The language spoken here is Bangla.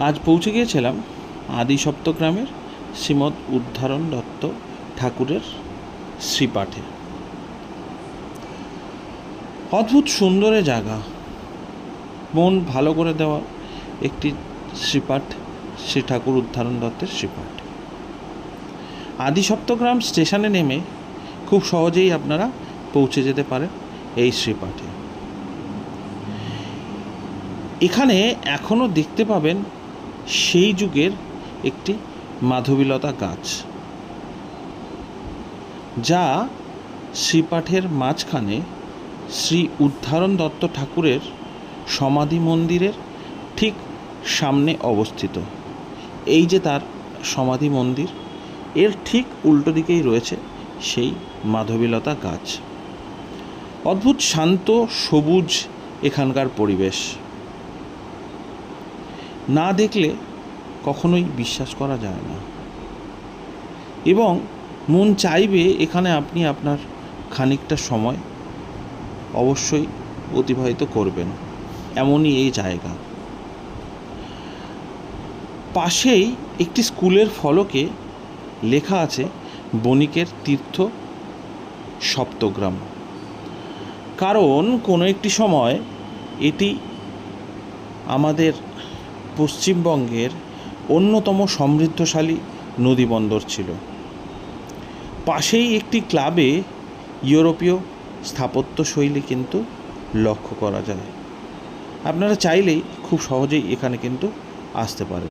আজ পৌঁছে গিয়েছিলাম আদি সপ্তগ্রামের শ্রীমৎ উদ্ধারণ দত্ত ঠাকুরের শ্রীপাঠে। অদ্ভুত সুন্দর জায়গা। মন ভালো করে দেওয়া একটি শ্রীপাঠ, শ্রী ঠাকুর উদ্ধারণ দত্তের শ্রীপাঠ। আদি সপ্তগ্রাম স্টেশনে নেমে খুব সহজেই আপনারা পৌঁছে যেতে পারেন এই শ্রীপাঠে। এখানে এখনও দেখতে পাবেন সেই যুগের একটি মাধবীলতা গাছ, যা শ্রীপাঠের মাঝখানে শ্রী উদ্ধারণ দত্ত ঠাকুরের সমাধি মন্দিরের ঠিক সামনে অবস্থিত। এই যে তার সমাধি মন্দির, এর ঠিক উল্টো দিকেই রয়েছে সেই মাধবীলতা গাছ। অদ্ভুত শান্ত সবুজ এখানকার পরিবেশ। না দেখলে কখনোই বিশ্বাস করা যায় না। এবং মন চাইবে এখানে আপনি আপনার খানিকটা সময় অবশ্যই অতিবাহিত করবেন। এমনই এই জায়গা। পাশেই একটি স্কুলের ফলকে লেখা আছে বণিকের তীর্থ সপ্তগ্রাম। কারণ কোনো একটি সময় এটি আমাদের পশ্চিমবঙ্গের অন্যতম সমৃদ্ধশালী নদীবন্দর ছিল। পাশেই একটি ক্লাবে ইউরোপীয় স্থাপত্যশৈলী কিন্তু লক্ষ্য করা যায়। আপনারা চাইলেই খুব সহজেই এখানে কিন্তু আসতে পারেন।